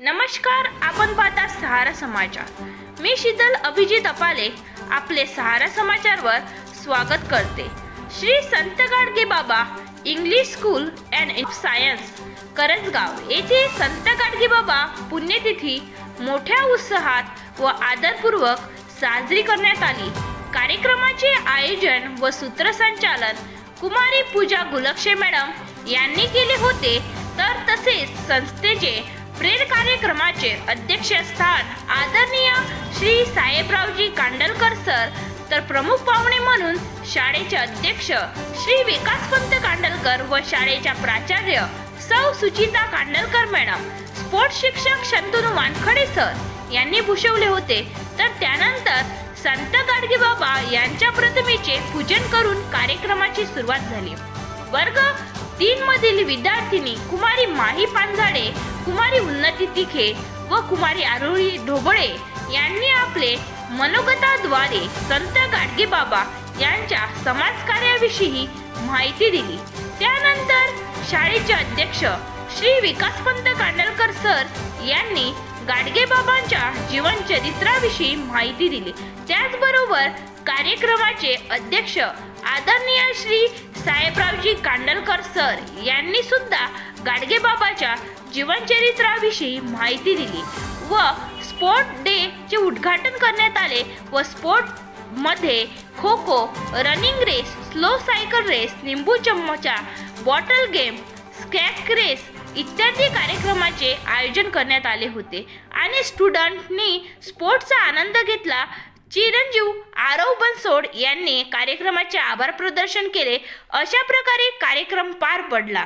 नमस्कार आपण पाहता सहारा समाचार. मी शीतल अभिजित अपाले आपले सहारा समाचारवर स्वागत करते. Shri Sant Gadge Baba English school and science Karajgaon येथे संत गाडगे बाबा पुण्यतिथी मोठ्या उत्साहात व आदरपूर्वक साजरी करण्यात आली. कार्यक्रमाचे आयोजन व सूत्रसंचालन कुमारी पूजा गुलक्षे मॅडम यांनी केले होते. तर तसेच संस्थेचे कार्यक्रमाचे अध्यक्षस्थान आदरणीय श्री साहेबरावजी कांडलकर सर तर प्रमुख पाहुणे म्हणून शाळेचे अध्यक्ष श्री विकासपंत कांडलकर व शाळेच्या प्राचार्य सौ सुचिता कांडलकर मॅडम स्पोर्ट्स शिक्षक शंतनू वानखडे सर यांनी भूषवले होते. तर त्यानंतर संत गाडगे बाबा यांच्या प्रतिमेचे पूजन करून कार्यक्रमाची सुरुवात झाली. वर्ग तीन मधील विद्यार्थिनी कुमारी माही पानझाडे कुमारी उन्नती तिखे व कुमारी आरोळी ढोबळे यांनी आपले मनोगताद्वारे संत गाडगे बाबा यांच्या समाजकार्याविषयी माहिती दिली. त्यानंतर शाळेचे अध्यक्ष श्री विकासपंत कांडलकर सर यांनी गाडगे बाबांच्या जीवन चरित्राविषयी माहिती दिली. त्याचबरोबर कार्यक्रमाचे अध्यक्ष आदरणीय श्री साहेबरावजी कांडलकर सर यांनी सुद्धा गाडगेबाबाच्या जीवनचरित्राविषयी माहिती दिली व स्पोर्ट डे चे उद्घाटन करण्यात आले व स्पोर्टमध्ये kho kho running race slow cycle race लिंबू चम्मचा बॉटल गेम स्कॅक रेस इत्यादी कार्यक्रमाचे आयोजन करण्यात आले होते. आणि स्टुडंटनी स्पोर्ट्सचा आनंद घेतला चिरंजीव आरव बनसोड यांनी कार्यक्रमाचे आभार प्रदर्शन केले. अशा प्रकारे कार्यक्रम पार पडला.